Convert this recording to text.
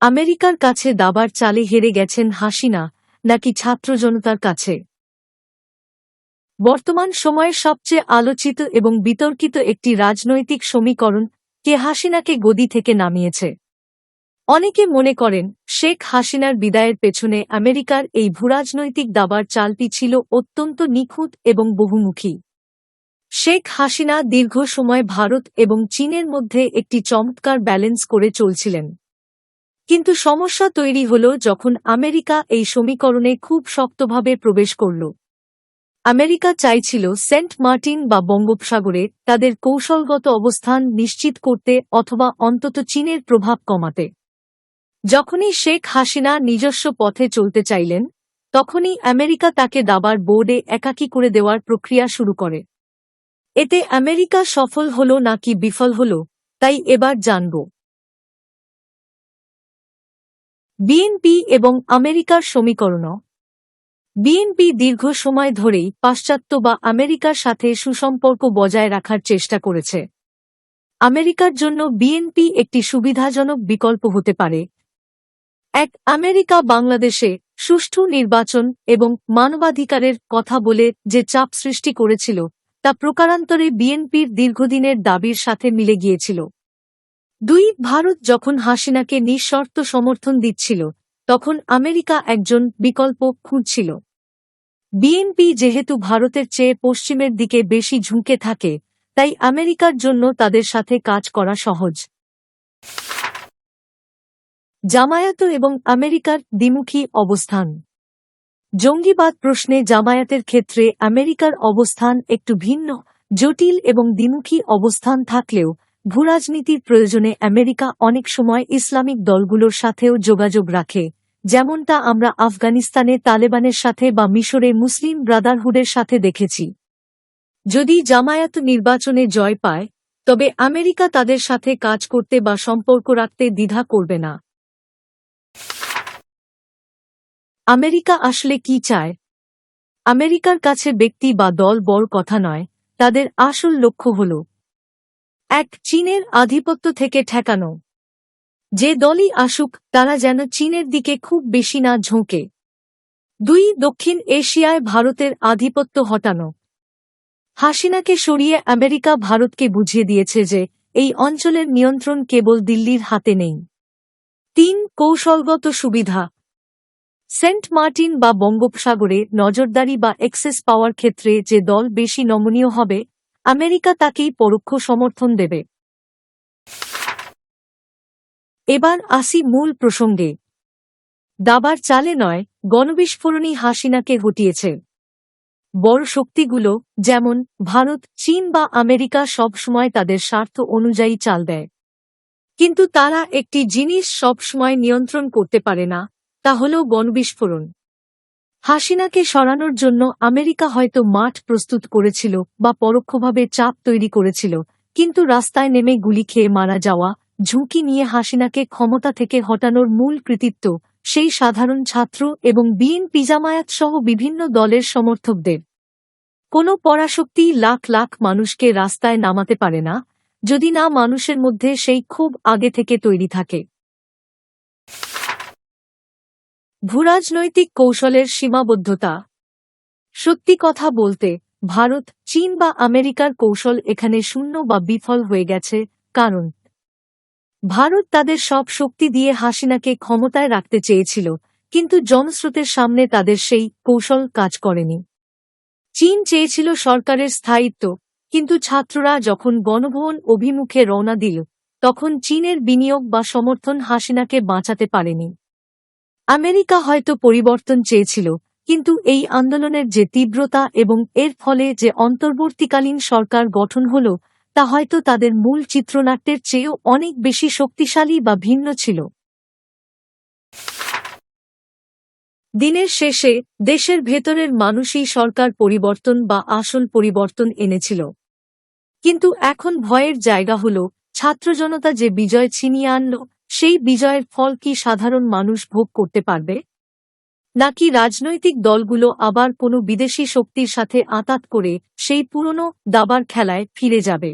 আমেরিকার কাছে দাবার চালে হেরে গেছেন হাসিনা, নাকি ছাত্র জনতার কাছে? বর্তমান সময়ের সবচেয়ে আলোচিত এবং বিতর্কিত একটি রাজনৈতিক সমীকরণ কে হাসিনাকে গদি থেকে নামিয়েছে। অনেকে মনে করেন, শেখ হাসিনার বিদায়ের পেছনে আমেরিকার এই ভূরাজনৈতিক দাবার চালটি ছিল অত্যন্ত নিখুঁত এবং বহুমুখী। শেখ হাসিনা দীর্ঘ সময় ভারত এবং চীনের মধ্যে একটি চমৎকার ব্যালেন্স করে চলছিলেন। কিন্তু সমস্যা তৈরি হল যখন আমেরিকা এই সমীকরণে খুব শক্তভাবে প্রবেশ করল। আমেরিকা চাইছিল সেন্ট মার্টিন বা বঙ্গোপসাগরে তাদের কৌশলগত অবস্থান নিশ্চিত করতে অথবা অন্তত চীনের প্রভাব কমাতে। যখনই শেখ হাসিনা নিজস্ব পথে চলতে চাইলেন, তখনই আমেরিকা তাকে দাবার বোর্ডে একাকী করে দেওয়ার প্রক্রিয়া শুরু করে। এতে আমেরিকা সফল হল নাকি বিফল হল, তাই এবার জানব। বিএনপি এবং আমেরিকার সমীকরণ বিএনপি দীর্ঘ সময় ধরেই পাশ্চাত্য বা আমেরিকার সাথে সুসম্পর্ক বজায় রাখার চেষ্টা করেছে। আমেরিকার জন্য বিএনপি একটি সুবিধাজনক বিকল্প হতে পারে। এক, আমেরিকা বাংলাদেশে সুষ্ঠু নির্বাচন এবং মানবাধিকারের কথা বলে যে চাপ সৃষ্টি করেছিল, তা প্রকারান্তরে বিএনপির দীর্ঘদিনের দাবির সাথে মিলে গিয়েছিল। দুই, ভারত যখন হাসিনাকে নিঃশর্ত সমর্থন দিচ্ছিল, তখন আমেরিকা একজন বিকল্প খুঁজছিল। বিএনপি যেহেতু ভারতের চেয়ে পশ্চিমের দিকে বেশি ঝুঁকে থাকে, তাই আমেরিকার জন্য তাদের সাথে কাজ করা সহজ। জামায়াত এবং আমেরিকার দ্বিমুখী অবস্থান। জঙ্গিবাদ প্রশ্নে জামায়াতের ক্ষেত্রে আমেরিকার অবস্থান একটু ভিন্ন, জটিল এবং দ্বিমুখী অবস্থান থাকলেও ভূরাজনীতির প্রয়োজনে আমেরিকা অনেক সময় ইসলামিক দলগুলোর সাথেও যোগাযোগ রাখে, যেমনটা আমরা আফগানিস্তানে তালেবানের সাথে বা মিশরে মুসলিম ব্রাদারহুডের সাথে দেখেছি। যদি জামায়াত নির্বাচনে জয় পায়, তবে আমেরিকা তাদের সাথে কাজ করতে বা সম্পর্ক রাখতে দ্বিধা করবে না। আমেরিকা আসলে কি চায়? আমেরিকার কাছে ব্যক্তি বা দল বড় কথা নয়, তাদের আসল লক্ষ্য হল এক চীনের আধিপত্য থেকে ঠেকানো। যে দলই আসুক, তারা যেন চীনের দিকে খুব বেশি না ঝোঁকে। দুই, দক্ষিণ এশিয়ায় ভারতের আধিপত্য হটানো। হাসিনাকে সরিয়ে আমেরিকা ভারতকে বুঝিয়ে দিয়েছে যে, এই অঞ্চলের নিয়ন্ত্রণ কেবল দিল্লির হাতে নেই। তিন, কৌশলগত সুবিধা। সেন্ট মার্টিন বা বঙ্গোপসাগরে নজরদারি বা এক্সেস পাওয়ার ক্ষেত্রে যে দল বেশি নমনীয় হবে আমেরিকা তাকেই পরোক্ষ সমর্থন দেবে। এবার আসি মূল প্রসঙ্গে। দাবার চালে নয়, গণবিস্ফোরণী হাসিনাকে হটিয়েছে বড় শক্তিগুলো, যেমন ভারত, চীন বা আমেরিকা সবসময় তাদের স্বার্থ অনুযায়ী চাল দেয়। কিন্তু তারা একটি জিনিস সবসময় নিয়ন্ত্রণ করতে পারে না, তা হল গণবিস্ফোরণ। হাসিনাকে সরানোর জন্য আমেরিকা হয়তো মাঠ প্রস্তুত করেছিল বা পরোক্ষভাবে চাপ তৈরি করেছিল, কিন্তু রাস্তায় নেমে গুলি খেয়ে মারা যাওয়া, ঝুঁকি নিয়ে হাসিনাকে ক্ষমতা থেকে হটানোর মূল কৃতিত্ব সেই সাধারণ ছাত্র এবং বিএনপি জামায়াত সহ বিভিন্ন দলের সমর্থকদের। কোনো পরাশক্তি লাখ লাখ মানুষকে রাস্তায় নামাতে পারে না, যদি না মানুষের মধ্যে সেই খুব আগে থেকে তৈরি থাকে। ভূরাজনৈতিক কৌশলের সীমাবদ্ধতা। সত্যি কথা বলতে, ভারত, চীন বা আমেরিকার কৌশল এখানে শূন্য বা বিফল হয়ে গেছে, কারণ ভারত তাদের সব শক্তি দিয়ে হাসিনাকে ক্ষমতায় রাখতে চেয়েছিল, কিন্তু জনস্রোতের সামনে তাদের সেই কৌশল কাজ করেনি। চীন চেয়েছিল সরকারের স্থায়িত্ব, কিন্তু ছাত্ররা যখন গণভবন অভিমুখে রওনা দিল, তখন চীনের বিনিয়োগ বা সমর্থন হাসিনাকে বাঁচাতে পারেনি। আমেরিকা হয়তো পরিবর্তন চেয়েছিল, কিন্তু এই আন্দোলনের যে তীব্রতা এবং এর ফলে যে অন্তর্বর্তীকালীন সরকার গঠন হল, তা হয়তো তাদের মূল চিত্রনাট্যের চেয়েও অনেক বেশি শক্তিশালী বা ভিন্ন ছিল। দিনের শেষে দেশের ভেতরের মানুষই সরকার পরিবর্তন বা আসল পরিবর্তন এনেছিল। কিন্তু এখন ভয়ের জায়গা হল ছাত্র জনতা যে বিজয় ছিনিয়ে আনল সেই বিজয়ের ফল কি সাধারণ মানুষ ভোগ করতে পারবে? নাকি রাজনৈতিক দলগুলো আবার কোনো বিদেশি শক্তির সাথে আতাত করে সেই পুরনো দাবার খেলায় ফিরে যাবে?